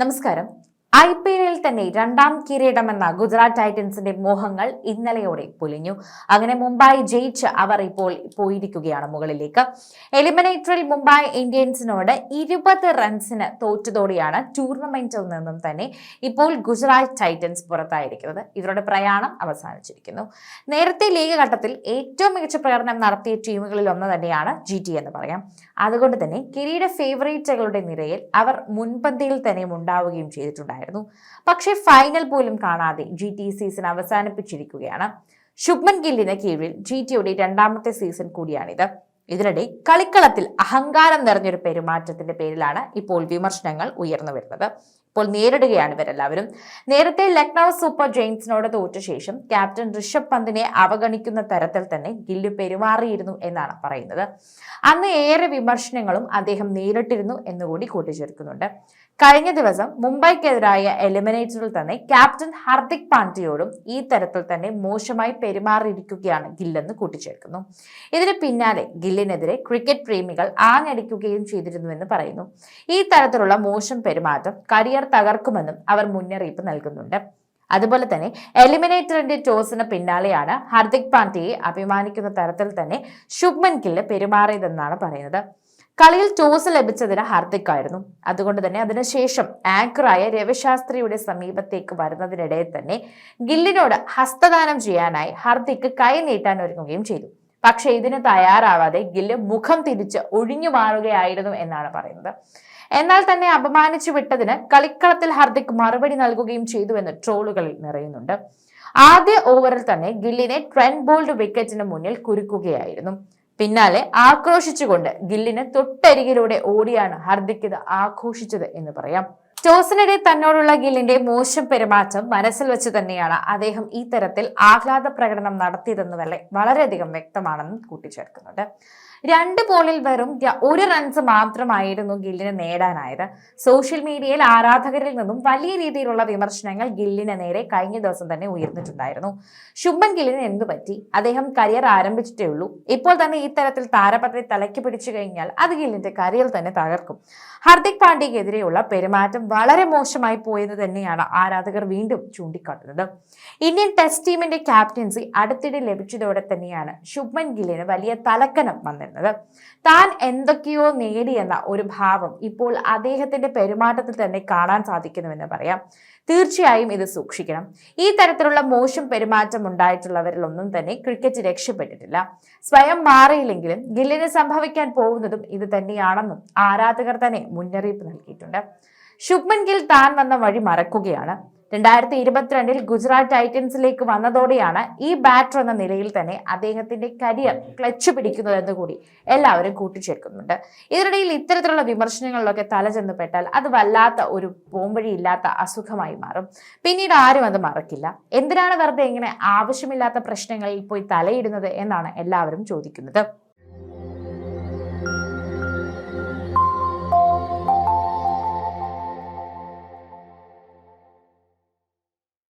നമസ്കാരം I P എല്ലിൽ തന്നെ രണ്ടാം കിരീടമെന്ന ഗുജറാത്ത് ടൈറ്റൻസിന്റെ മോഹങ്ങൾ ഇന്നലെയോടെ പൊലിഞ്ഞു. അങ്ങനെ മുംബൈ ജയിച്ച് അവർ ഇപ്പോൾ പോയിരിക്കുകയാണ് മുകളിലേക്ക്. എലിമിനേറ്ററിൽ മുംബൈ ഇന്ത്യൻസിനോട് ഇരുപത് റൺസിന് തോറ്റതോടെയാണ് ടൂർണമെന്റിൽ നിന്നും തന്നെ ഇപ്പോൾ ഗുജറാത്ത് ടൈറ്റൻസ് പുറത്തായിരിക്കുന്നത്. ഇവരുടെ പ്രയാണം അവസാനിച്ചിരിക്കുന്നു. നേരത്തെ ലീഗ് ഘട്ടത്തിൽ ഏറ്റവും മികച്ച പ്രകടനം നടത്തിയ ടീമുകളിൽ ഒന്ന് തന്നെയാണ് ജി ടി എന്ന് പറയാം. അതുകൊണ്ട് തന്നെ കിരീട ഫേവറേറ്റുകളുടെ നിരയിൽ അവർ മുൻപന്തിയിൽ തന്നെ ഉണ്ടാവുകയും ചെയ്തിട്ടുണ്ടായിരുന്നു. പക്ഷേ ഫൈനൽ പോലും കാണാതെ ജി ടി സീസൺ അവസാനിപ്പിച്ചിരിക്കുകയാണ്. ശുഭ്മൻ ഗില്ലിന് കീഴിൽ ജി ടിയുടെ രണ്ടാമത്തെ സീസൺ കൂടിയാണിത്. ഇതിനിടെ കളിക്കളത്തിൽ അഹങ്കാരം നിറഞ്ഞൊരു പെരുമാറ്റത്തിന്റെ പേരിലാണ് ഇപ്പോൾ വിമർശനങ്ങൾ ഉയർന്നു വരുന്നത്. ഇപ്പോൾ നേരിടുകയാണ് ഇവരെല്ലാവരും. നേരത്തെ ലക്നൗ സൂപ്പർ ജെയിംസിനോട് തോറ്റ ശേഷം ക്യാപ്റ്റൻ ഋഷഭ് പന്തിനെ അവഗണിക്കുന്ന തരത്തിൽ തന്നെ ഗില്ല് പെരുമാറിയിരുന്നു എന്നാണ് പറയുന്നത്. അന്ന് ഏറെ വിമർശനങ്ങളും അദ്ദേഹം നേരിട്ടിരുന്നു എന്നുകൂടി കൂട്ടിച്ചേർക്കുന്നുണ്ട്. കഴിഞ്ഞ ദിവസം മുംബൈക്കെതിരായ എലിമിനേറ്ററിൽ തന്നെ ക്യാപ്റ്റൻ ഹർദിക് പാണ്ഡ്യയോടും ഈ തരത്തിൽ തന്നെ മോശമായി പെരുമാറിയിരിക്കുകയാണ് ഗില്ലെന്ന് കൂട്ടിച്ചേർക്കുന്നു. ഇതിന് പിന്നാലെ ഗില്ലിനെതിരെ ക്രിക്കറ്റ് പ്രേമികൾ ആഞ്ഞടിക്കുകയും ചെയ്തിരുന്നുവെന്ന് പറയുന്നു. ഈ തരത്തിലുള്ള മോശം പെരുമാറ്റം കരിയർ തകർക്കുമെന്നും അവർ മുന്നറിയിപ്പ് നൽകുന്നുണ്ട്. അതുപോലെ തന്നെ എലിമിനേറ്ററിന്റെ ടോസിന് പിന്നാലെയാണ് ഹാർദിക് പാണ്ഡ്യയെ അഭിമാനിക്കുന്ന തരത്തിൽ തന്നെ ശുഭ്മൻ ഗില്ല് പെരുമാറിയതെന്നാണ് പറയുന്നത്. കളിയിൽ ടോസ് ലഭിച്ചതിന് ഹാർദിക് ആയിരുന്നു അതുകൊണ്ട് തന്നെ അതിനുശേഷം ആങ്കറായ രവിശാസ്ത്രിയുടെ സമീപത്തേക്ക് വരുന്നതിനിടെ തന്നെ ഗില്ലിനോട് ഹസ്തദാനം ചെയ്യാനായി ഹാർദിക് കൈ നീട്ടാൻ ഒരുങ്ങുകയും ചെയ്തു. പക്ഷേ ഇതിന് തയ്യാറാവാതെ ഗില്ല് മുഖം തിരിച്ച് ഒഴിഞ്ഞു മാറുകയായിരുന്നു എന്നാണ് പറയുന്നത്. എന്നാൽ തന്നെ അപമാനിച്ചു വിട്ടതിന് കളിക്കളത്തിൽ ഹർദിക് മറുപടി നൽകുകയും ചെയ്തു എന്ന് ട്രോളുകളിൽ നിറയുന്നുണ്ട്. ആദ്യ ഓവറിൽ തന്നെ ഗില്ലിനെ ട്രെൻഡ് ബോൾഡ് വിക്കറ്റിന് മുന്നിൽ കുരുക്കുകയായിരുന്നു. പിന്നാലെ ആക്രോശിച്ചുകൊണ്ട് ഗില്ലിന് തൊട്ടരികിലൂടെ ഓടിയാണ് ഹർദിക് ഇത് ആഘോഷിച്ചത് എന്ന് പറയാം. ടോസിനിടെ തന്നോടുള്ള ഗില്ലിന്റെ മോശം പെരുമാറ്റം മനസ്സിൽ വെച്ച് തന്നെയാണ് അദ്ദേഹം ഈ തരത്തിൽ ആഹ്ലാദ പ്രകടനം നടത്തിയതെന്ന് വരെ വളരെയധികം വ്യക്തമാണെന്നും കൂട്ടിച്ചേർക്കുന്നുണ്ട്. രണ്ട് ബോളിൽ വെറും ഒരു റൺസ് മാത്രമായിരുന്നു ഗില്ലിന് നേടാനായത്. സോഷ്യൽ മീഡിയയിൽ ആരാധകരിൽ നിന്നും വലിയ രീതിയിലുള്ള വിമർശനങ്ങൾ ഗില്ലിന് നേരെ കഴിഞ്ഞ ദിവസം തന്നെ ഉയർന്നിട്ടുണ്ടായിരുന്നു. ശുഭൻ ഗില്ലിന് എന്തു പറ്റി? അദ്ദേഹം കരിയർ ആരംഭിച്ചിട്ടേ ഉള്ളൂ. ഇപ്പോൾ തന്നെ ഈ തരത്തിൽ താരപത്രി തലയ്ക്ക് പിടിച്ചു കഴിഞ്ഞാൽ അത് ഗില്ലിന്റെ കരിയർ തന്നെ തകർക്കും. ഹർദിക് പാണ്ഡ്യക്കെതിരെയുള്ള പെരുമാറ്റം വളരെ മോശമായി പോയെന്ന് തന്നെയാണ് ആരാധകർ വീണ്ടും ചൂണ്ടിക്കാട്ടുന്നത്. ഇന്ത്യൻ ടെസ്റ്റ് ടീമിന്റെ ക്യാപ്റ്റൻസി അടുത്തിടെ ലഭിച്ചതോടെ തന്നെയാണ് ശുഭ്മൻ ഗില്ലിന് വലിയ തലക്കനം വന്നിരുന്നത്. താൻ എന്തൊക്കെയോ നേടിയെന്ന ഒരു ഭാവം ഇപ്പോൾ അദ്ദേഹത്തിന്റെ പെരുമാറ്റത്തിൽ തന്നെ കാണാൻ സാധിക്കുന്നുവെന്ന് പറയാം. തീർച്ചയായും ഇത് സൂക്ഷിക്കണം. ഈ തരത്തിലുള്ള മോശം പെരുമാറ്റം ഉണ്ടായിട്ടുള്ളവരിലൊന്നും തന്നെ ക്രിക്കറ്റ് രക്ഷപ്പെട്ടിട്ടില്ല. സ്വയം മാറിയില്ലെങ്കിലും ഗില്ലിന് സംഭവിക്കാൻ പോകുന്നതും ഇത് തന്നെയാണെന്നും ആരാധകർ തന്നെ മുന്നറിയിപ്പ് നൽകിയിട്ടുണ്ട്. ശുഭ്മൻ ഗിൽ താൻ വന്ന വഴി മറക്കുകയാണ്. രണ്ടായിരത്തി ഇരുപത്തിരണ്ടിൽ ഗുജറാത്ത് ടൈറ്റൻസിലേക്ക് വന്നതോടെയാണ് ഈ ബാറ്റർ എന്ന നിലയിൽ തന്നെ അദ്ദേഹത്തിന്റെ കരിയർ ക്ലച്ച് പിടിക്കുന്നതെന്ന് കൂടി എല്ലാവരും കൂട്ടിച്ചേർക്കുന്നുണ്ട്. ഇതിനിടയിൽ ഇത്തരത്തിലുള്ള വിമർശനങ്ങളിലൊക്കെ തലചെന്ന് പെട്ടാൽ അത് വല്ലാത്ത ഒരു പോംവഴിയില്ലാത്ത അസുഖമായി മാറും. പിന്നീട് ആരും അത് മറക്കില്ല. എന്തിനാണ് വെറുതെ ഇങ്ങനെ ആവശ്യമില്ലാത്ത പ്രശ്നങ്ങളിൽ പോയി തലയിടുന്നത് എന്നാണ് എല്ലാവരും ചോദിക്കുന്നത്.